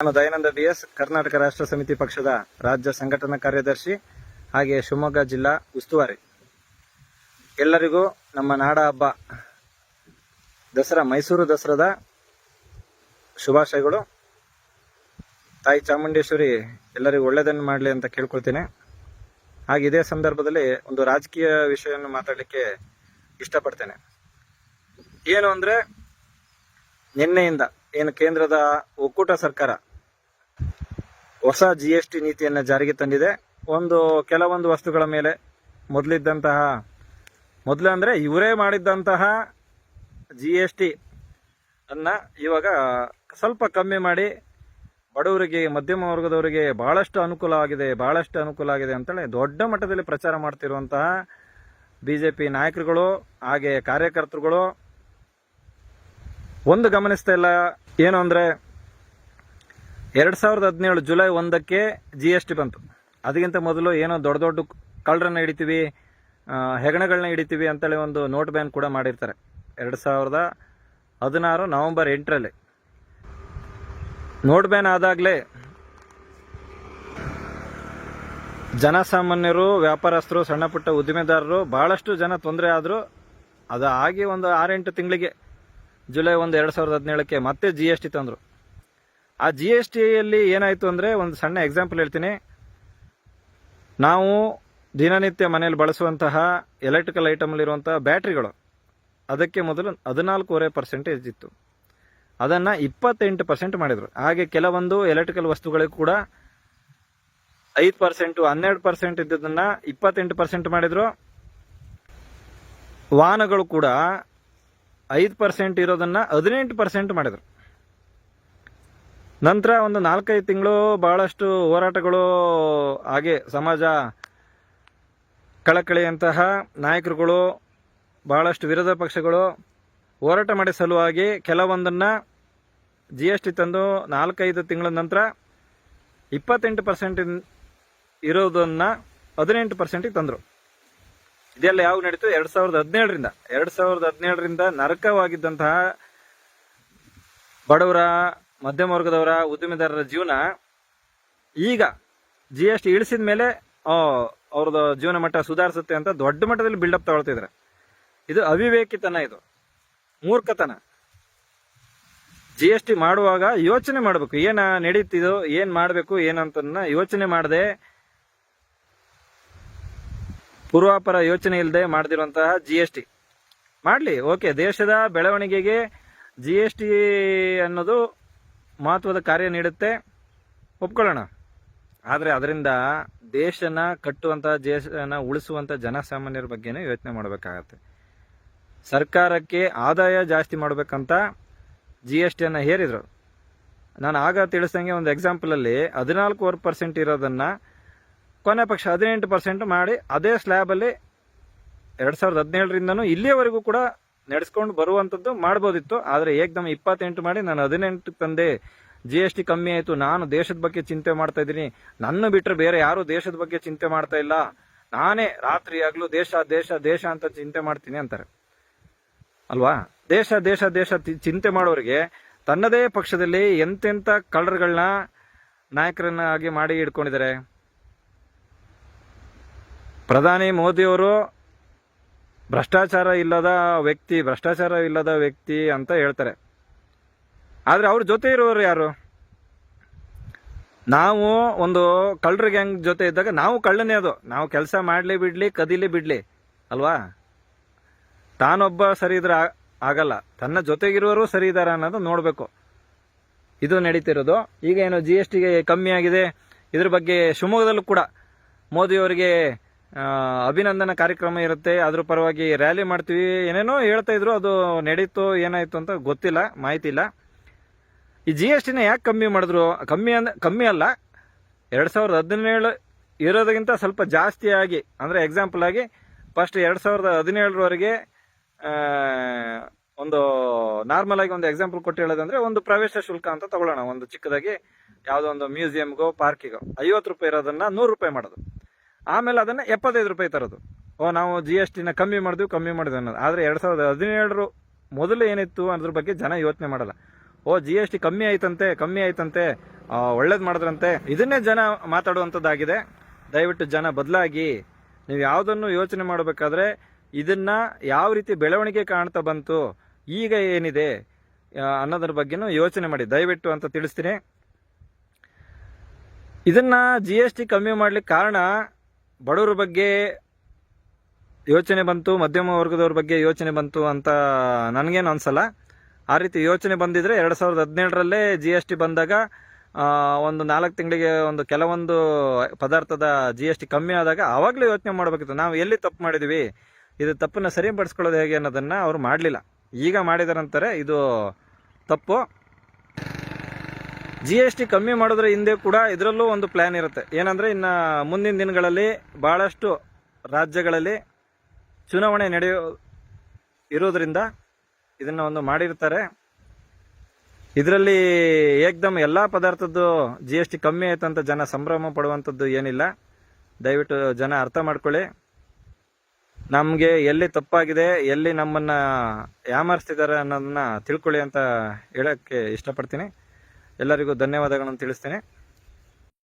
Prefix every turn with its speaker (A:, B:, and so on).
A: ನಾನು Dayananda B S Karnataka ರಾಷ್ಟ್ರ ಸಮಿತಿ ಪಕ್ಷದ ರಾಜ್ಯ ಸಂಘಟನಾ ಕಾರ್ಯದರ್ಶಿ ಹಾಗೆ ಶಿವಮೊಗ್ಗ ಜಿಲ್ಲಾ ಉಸ್ತುವಾರಿ. ಎಲ್ಲರಿಗೂ ನಮ್ಮ ನಾಡ ಹಬ್ಬ, ದಸರಾ, ಮೈಸೂರು ದಸರಾದ ಶುಭಾಶಯಗಳು. ತಾಯಿ ಚಾಮುಂಡೇಶ್ವರಿ, ಎಲ್ಲರಿಗೂ ಒಳ್ಳೆಯದನ್ನು ಮಾಡಲಿ ಅಂತ ಕೇಳ್ಕೊಳ್ತೀನಿ. ಹಾಗೆ ಇದೇ ಸಂದರ್ಭದಲ್ಲಿ ಒಂದು ರಾಜಕೀಯ ವಿಷಯವನ್ನು ಮಾತಾಡಲಿಕ್ಕೆ ಇಷ್ಟಪಡ್ತೇನೆ. ಏನು ಅಂದರೆ, ನಿನ್ನೆಯಿಂದ ಏನು ಕೇಂದ್ರದ ಒಕ್ಕೂಟ ಸರ್ಕಾರ ಹೊಸ ಜಿ ಎಸ್ ಟಿ ನೀತಿಯನ್ನು ಜಾರಿಗೆ ತಂದಿದೆ. ಒಂದು, ಕೆಲವೊಂದು ವಸ್ತುಗಳ ಮೇಲೆ ಮೊದಲಿದ್ದಂತಹ, ಮೊದಲು ಅಂದರೆ ಇವರೇ ಮಾಡಿದ್ದಂತಹ ಜಿ ಎಸ್ ಟಿ ಅನ್ನು ಇವಾಗ ಸ್ವಲ್ಪ ಕಮ್ಮಿ ಮಾಡಿ ಬಡವರಿಗೆ, ಮಧ್ಯಮ ವರ್ಗದವರಿಗೆ ಭಾಳಷ್ಟು ಅನುಕೂಲ ಆಗಿದೆ ಭಾಳಷ್ಟು ಅನುಕೂಲ ಆಗಿದೆ ಅಂತೇಳಿ ದೊಡ್ಡ ಮಟ್ಟದಲ್ಲಿ ಪ್ರಚಾರ ಮಾಡ್ತಿರುವಂತಹ ಬಿ ಜೆ ಪಿ ನಾಯಕರುಗಳು, ಹಾಗೆ ಕಾರ್ಯಕರ್ತರುಗಳು. ಒಂದು ಗಮನಿಸ್ತಾ ಇಲ್ಲ, ಏನು ಅಂದರೆ ಎರಡು ಸಾವಿರದ ಹದಿನೇಳು ಜುಲೈ ಒಂದಕ್ಕೆ ಜಿ ಎಸ್ ಟಿ ಬಂತು. ಅದಕ್ಕಿಂತ ಮೊದಲು ಏನೋ ದೊಡ್ಡ ದೊಡ್ಡ ಕಳ್ಳರನ್ನ ಹಿಡಿತೀವಿ ಹೆಗಣಗಳನ್ನ ಹಿಡಿತೀವಿ ಅಂತೇಳಿ ಒಂದು ನೋಟ್ ಬ್ಯಾನ್ ಕೂಡ ಮಾಡಿರ್ತಾರೆ. ಎರಡು ಸಾವಿರದ ಹದಿನಾರು ನವೆಂಬರ್ ಎಂಟರಲ್ಲಿ. ನೋಟ್ ಬ್ಯಾನ್ ಆದಾಗಲೇ ಜನಸಾಮಾನ್ಯರು, ವ್ಯಾಪಾರಸ್ಥರು ಸಣ್ಣ ಪುಟ್ಟ ಉದ್ದಿಮೆದಾರರು ಬಹಳಷ್ಟು ಜನ ತೊಂದರೆ ಆದರೂ ಅದು ಆಗಿ ಒಂದು ಆರೆಂಟು ತಿಂಗಳಿಗೆ ಜುಲೈ ಒಂದು ಎರಡು ಸಾವಿರದ ಹದಿನೇಳಕ್ಕೆ ಮತ್ತೆ ಜಿ ಎಸ್ ಟಿ ತಂದರು. ಆ ಜಿ ಎಸ್ ಟಿಯಲ್ಲಿ ಏನಾಯಿತು ಅಂದರೆ ಒಂದು ಸಣ್ಣ ಎಕ್ಸಾಂಪಲ್ ಹೇಳ್ತೀನಿ. ನಾವು ದಿನನಿತ್ಯ ಮನೆಯಲ್ಲಿ ಬಳಸುವಂತಹ ಎಲೆಕ್ಟ್ರಿಕಲ್ ಐಟಮಲ್ಲಿರುವಂತಹ ಬ್ಯಾಟ್ರಿಗಳು. ಅದಕ್ಕೆ ಮೊದಲು ಹದಿನಾಲ್ಕೂವರೆ ಪರ್ಸೆಂಟೇಜ್ ಇತ್ತು. ಅದನ್ನು ಇಪ್ಪತ್ತೆಂಟು ಪರ್ಸೆಂಟ್ ಮಾಡಿದರು. ಹಾಗೆ ಕೆಲವೊಂದು ಎಲೆಕ್ಟ್ರಿಕಲ್ ವಸ್ತುಗಳಿಗೂ ಕೂಡ ಐದು ಪರ್ಸೆಂಟು ಹನ್ನೆರಡು ಪರ್ಸೆಂಟ್ ಇದ್ದದನ್ನು ಇಪ್ಪತ್ತೆಂಟು ಪರ್ಸೆಂಟ್ ಮಾಡಿದರು. ವಾಹನಗಳು ಕೂಡ ಐದು ಪರ್ಸೆಂಟ್ ಇರೋದನ್ನ ಹದಿನೆಂಟು ಪರ್ಸೆಂಟ್ ಮಾಡಿದರು. ನಂತರ ಒಂದು ನಾಲ್ಕೈದು ತಿಂಗಳು ಬಹಳಷ್ಟು ಹೋರಾಟಗಳು ಹಾಗೆ ಸಮಾಜ ಕಳಕಳಿಯಂತಹ ನಾಯಕರುಗಳು, ಬಹಳಷ್ಟು ವಿರೋಧ ಪಕ್ಷಗಳು ಹೋರಾಟ ಮಾಡಿ ಸಲುವಾಗಿ ಕೆಲವೊಂದನ್ನು ಜಿ ಎಸ್ ಟಿ ತಂದು ನಾಲ್ಕೈದು ತಿಂಗಳ ನಂತರ ಇಪ್ಪತ್ತೆಂಟು ಪರ್ಸೆಂಟ್ ಇರೋದನ್ನು ಹದಿನೆಂಟು ಪರ್ಸೆಂಟಿಗೆ ತಂದರು. ಇದೆಲ್ಲ ಯಾವಾಗ ನಡೀತು? ಎರಡು ಸಾವಿರದ ಹದಿನೇಳರಿಂದ. ಎರಡು ಸಾವಿರದ ಹದಿನೇಳರಿಂದ ನರಕವಾಗಿದ್ದಂತಹ ಬಡವರ ಮಧ್ಯಮ ವರ್ಗದವರ ಉದ್ಯಮಿದಾರರ ಜೀವನ, ಈಗ ಜಿ ಎಸ್ ಟಿ ಇಳಿಸಿದ ಮೇಲೆ ಅವ್ರದ್ದು ಜೀವನ ಮಟ್ಟ ಸುಧಾರಿಸುತ್ತೆ ಅಂತ ದೊಡ್ಡ ಮಟ್ಟದಲ್ಲಿ ಬಿಲ್ಡಪ್ ತಗೊಳ್ತಿದ್ದಾರೆ ಇದು ಅವಿವೇಕಿತನ ಇದು. ಮೂರ್ಖತನ. ಜಿ ಎಸ್ ಟಿ ಮಾಡುವಾಗ ಯೋಚನೆ ಮಾಡಬೇಕು. ಏನ ನಡೀತಿದೋ, ಏನ್ ಮಾಡಬೇಕು ಏನಂತ ಯೋಚನೆ ಮಾಡದೆ, ಪೂರ್ವಾಪರ ಯೋಚನೆ ಇಲ್ಲದೆ ಮಾಡದಿರುವಂತಹ ಜಿ ಎಸ್ ಟಿ ಮಾಡಲಿ, ಓಕೆ, ದೇಶದ ಬೆಳವಣಿಗೆಗೆ ಜಿ ಎಸ್ ಟಿ ಅನ್ನೋದು ಮಹತ್ವದ ಕಾರ್ಯ ನೀಡುತ್ತೆ. ಒಪ್ಕೊಳ್ಳೋಣ. ಆದರೆ ಅದರಿಂದ ದೇಶನ ಕಟ್ಟುವಂಥ ದೇಶನ ಉಳಿಸುವಂಥ ಜನಸಾಮಾನ್ಯರ ಬಗ್ಗೆನೇ ಯೋಚನೆ ಮಾಡಬೇಕಾಗತ್ತೆ. ಸರ್ಕಾರಕ್ಕೆ ಆದಾಯ ಜಾಸ್ತಿ ಮಾಡಬೇಕಂತ ಜಿ ಎಸ್ ಟಿಯನ್ನು ಹೇರಿದರು. ನಾನು ಆಗ ತಿಳಿಸ್ದಂಗೆ ಒಂದು ಎಕ್ಸಾಂಪಲಲ್ಲಿ ಹದಿನಾಲ್ಕೂವರೆ ಪರ್ಸೆಂಟ್ ಇರೋದನ್ನು ಕೊನೆ ಪಕ್ಷ ಹದಿನೆಂಟು ಪರ್ಸೆಂಟ್ ಮಾಡಿ, ಅದೇ ಸ್ಲ್ಯಾಬಲ್ಲಿ ಎರಡು ಸಾವಿರದ ಹದಿನೇಳರಿಂದನೂ ಇಲ್ಲಿಯವರೆಗೂ ಕೂಡ ನಡೆಸ್ಕೊಂಡು ಬರುವಂಥದ್ದು ಮಾಡ್ಬೋದಿತ್ತು. ಆದರೆ ಏಕ್ದಮ್ ಇಪ್ಪತ್ತೆಂಟು ಮಾಡಿ ನಾನು ಹದಿನೆಂಟು ತಂದೆ ಜಿ ಎಸ್ ಟಿ ಕಮ್ಮಿ ಆಯಿತು. ನಾನು ದೇಶದ ಬಗ್ಗೆ ಚಿಂತೆ ಮಾಡ್ತಾ ಇದ್ದೀನಿ. ನನ್ನ ಬಿಟ್ಟರೆ ಬೇರೆ ಯಾರೂ ದೇಶದ ಬಗ್ಗೆ ಚಿಂತೆ ಮಾಡ್ತಾ ಇಲ್ಲ. ನಾನೇ ರಾತ್ರಿ ಆಗಲೂ ದೇಶ ದೇಶ ದೇಶ ಅಂತ ಚಿಂತೆ ಮಾಡ್ತೀನಿ ಅಂತಾರೆ. ಅಲ್ವಾ? ದೇಶ ದೇಶ ದೇಶ ಚಿಂತೆ ಮಾಡೋರಿಗೆ ತನ್ನದೇ ಪಕ್ಷದಲ್ಲಿ ಎಂತೆಂಥ ಕಳ್ಳರುಗಳನ್ನ ನಾಯಕರನ್ನಾಗಿ ಮಾಡಿ ಇಟ್ಕೊಂಡಿದ್ದಾರೆ ಪ್ರಧಾನಿ ಮೋದಿಯವರು ಭ್ರಷ್ಟಾಚಾರ ಇಲ್ಲದ ವ್ಯಕ್ತಿ, ಭ್ರಷ್ಟಾಚಾರ ಇಲ್ಲದ ವ್ಯಕ್ತಿ ಅಂತ ಹೇಳ್ತಾರೆ. ಆದರೆ ಅವ್ರ ಜೊತೆ ಇರೋರು ಯಾರು? ನಾವು ಒಂದು ಕಳ್ಳರ ಗ್ಯಾಂಗ್ ಜೊತೆ ಇದ್ದಾಗ ನಾವು ಕಳ್ಳನೇ ಅದು. ನಾವು ಕೆಲಸ ಮಾಡಲಿ ಬಿಡ್ಲಿ, ಕದಿಲಿ ಬಿಡ್ಲಿ, ಅಲ್ವಾ? ತಾನೊಬ್ಬ ಸರಿ ಇದ್ರೆ ಆಗಲ್ಲ. ತನ್ನ ಜೊತೆಗಿರುವರು ಸರಿ ಇದಾರ ಅನ್ನೋದು ನೋಡಬೇಕು. ಇದು ನಡೀತಿರೋದು. ಈಗ ಏನು ಜಿ ಎಸ್ ಟಿಗೆ ಕಮ್ಮಿ ಆಗಿದೆ. ಇದ್ರ ಬಗ್ಗೆ ಶಿವಮೊಗ್ಗದಲ್ಲೂ ಕೂಡ ಮೋದಿಯವರಿಗೆ ಅಭಿನಂದನಾ ಕಾರ್ಯಕ್ರಮ ಇರುತ್ತೆ. ಅದ್ರ ಪರವಾಗಿ ರ್ಯಾಲಿ ಮಾಡ್ತೀವಿ. ಏನೇನೋ ಹೇಳ್ತಾ ಇದ್ರು, ಅದು ನಡೀತು, ಏನಾಯ್ತು ಅಂತ ಗೊತ್ತಿಲ್ಲ ಮಾಹಿತಿ ಇಲ್ಲ ಈ ಜಿ ಎಸ್ ಟಿನ ಯಾಕೆ ಕಮ್ಮಿ ಮಾಡಿದ್ರು? ಕಮ್ಮಿ ಅಂದ, ಕಮ್ಮಿ ಅಲ್ಲ. ಎರಡು ಸಾವಿರದ ಹದಿನೇಳು ಇರೋದಕ್ಕಿಂತ ಸ್ವಲ್ಪ ಜಾಸ್ತಿ ಆಗಿ, ಅಂದರೆ ಎಕ್ಸಾಂಪಲ್ ಆಗಿ ಫಸ್ಟ್ ಎರಡು ಸಾವಿರದ ಹದಿನೇಳರವರೆಗೆ ಒಂದು ನಾರ್ಮಲ್ ಆಗಿ ಒಂದು ಎಕ್ಸಾಂಪಲ್ ಕೊಟ್ಟು ಹೇಳೋದಂದ್ರೆ, ಒಂದು ಪ್ರವೇಶ ಶುಲ್ಕ ಅಂತ ತಗೊಳ್ಳೋಣ. ಒಂದು ಚಿಕ್ಕದಾಗಿ, ಯಾವುದೋ ಒಂದು ಮ್ಯೂಸಿಯಂಗೋ ಪಾರ್ಕಿಗೋ ಐವತ್ತು ರೂಪಾಯಿ ಇರೋದನ್ನ ನೂರು ರೂಪಾಯಿ ಮಾಡೋದು. ಆಮೇಲೆ ಅದನ್ನ ಎಪ್ಪತ್ತೈದು ರೂಪಾಯಿ ತರೋದು. ಓ, ನಾವು ಜಿ ಎಸ್ ಟಿನ ಕಮ್ಮಿ ಮಾಡಿದ್ವಿ ಕಮ್ಮಿ ಮಾಡಿದ್ವಿ ಅನ್ನೋದು. ಆದರೆ ಎರಡು ಸಾವಿರದ ಹದಿನೇಳರು ಮೊದಲು ಏನಿತ್ತು ಅನ್ನೋದ್ರ ಬಗ್ಗೆ ಜನ ಯೋಚನೆ ಮಾಡಲ್ಲ. ಓ ಜಿ ಎಸ್ ಟಿ ಕಮ್ಮಿ ಆಯ್ತಂತೆ ಕಮ್ಮಿ ಆಯ್ತಂತೆ ಒಳ್ಳೇದು ಮಾಡಿದ್ರಂತೆ. ಇದನ್ನೇ ಜನ ಮಾತಾಡುವಂಥದ್ದಾಗಿದೆ ದಯವಿಟ್ಟು ಜನ ಬದಲಾಗಿ ನೀವು ಯಾವುದನ್ನು ಯೋಚನೆ ಮಾಡಬೇಕಾದ್ರೆ ಇದನ್ನ ಯಾವ ರೀತಿ ಬೆಳವಣಿಗೆ ಕಾಣ್ತಾ ಬಂತು, ಈಗ ಏನಿದೆ ಅನ್ನೋದ್ರ ಬಗ್ಗೆನೂ ಯೋಚನೆ ಮಾಡಿ. ದಯವಿಟ್ಟು ಅಂತ ತಿಳಿಸ್ತೀನಿ. ಇದನ್ನ ಜಿ ಎಸ್ ಟಿ ಕಮ್ಮಿ ಮಾಡ್ಲಿಕ್ಕೆ ಕಾರಣ ಬಡವರ ಬಗ್ಗೆ ಯೋಚನೆ ಬಂತು, ಮಧ್ಯಮ ವರ್ಗದವ್ರ ಬಗ್ಗೆ ಯೋಚನೆ ಬಂತು ಅಂತ ನನಗೇನು ಅನ್ಸಲ್ಲ. ಆ ರೀತಿ ಯೋಚನೆ ಬಂದಿದ್ರೆ ಎರಡು ಸಾವಿರದ ಹದಿನೇಳರಲ್ಲೇ ಜಿ ಎಸ್ ಟಿ ಬಂದಾಗ ಒಂದು ನಾಲ್ಕು ತಿಂಗಳಿಗೆ ಒಂದು ಕೆಲವೊಂದು ಪದಾರ್ಥದ ಜಿ ಎಸ್ ಟಿ ಕಮ್ಮಿ ಆದಾಗ ಆವಾಗಲೇ ಯೋಚನೆ ಮಾಡಬೇಕಿತ್ತು. ನಾವು ಎಲ್ಲಿ ತಪ್ಪು ಮಾಡಿದ್ವಿ, ಇದು ತಪ್ಪನ್ನು ಸರಿಪಡಿಸ್ಕೊಳ್ಳೋದು ಹೇಗೆ ಅನ್ನೋದನ್ನು ಅವರು ಮಾಡಲಿಲ್ಲ. ಈಗ ಮಾಡಿದಾರಂತಾರೆ, ಇದು ತಪ್ಪು. ಜಿ ಎಸ್ ಟಿ ಕಮ್ಮಿ ಮಾಡೋದ್ರ ಹಿಂದೆ ಕೂಡ ಇದರಲ್ಲೂ ಒಂದು ಪ್ಲ್ಯಾನ್ ಇರುತ್ತೆ. ಏನಂದರೆ ಇನ್ನು ಮುಂದಿನ ದಿನಗಳಲ್ಲಿ ಭಾಳಷ್ಟು ರಾಜ್ಯಗಳಲ್ಲಿ ಚುನಾವಣೆ ನಡೆಯೋ ಇರೋದ್ರಿಂದ ಇದನ್ನು ಒಂದು ಮಾಡಿರ್ತಾರೆ. ಇದರಲ್ಲಿ ಏಕ್ದಮ್ ಎಲ್ಲ ಪದಾರ್ಥದ್ದು ಜಿ ಎಸ್ ಟಿ ಕಮ್ಮಿ ಆಯ್ತು ಜನ ಸಂಭ್ರಮ ಪಡುವಂಥದ್ದು ಏನಿಲ್ಲ. ದಯವಿಟ್ಟು ಜನ ಅರ್ಥ ಮಾಡ್ಕೊಳ್ಳಿ. ನಮಗೆ ಎಲ್ಲಿ ತಪ್ಪಾಗಿದೆ, ಎಲ್ಲಿ ನಮ್ಮನ್ನು ಯಾಮರ್ಸ್ತಿದ್ದಾರೆ ಅನ್ನೋದನ್ನ ತಿಳ್ಕೊಳ್ಳಿ ಅಂತ ಹೇಳೋಕ್ಕೆ ಇಷ್ಟಪಡ್ತೀನಿ. ಎಲ್ಲರಿಗೂ ಧನ್ಯವಾದಗಳನ್ನು ತಿಳಿಸ್ತೇನೆ.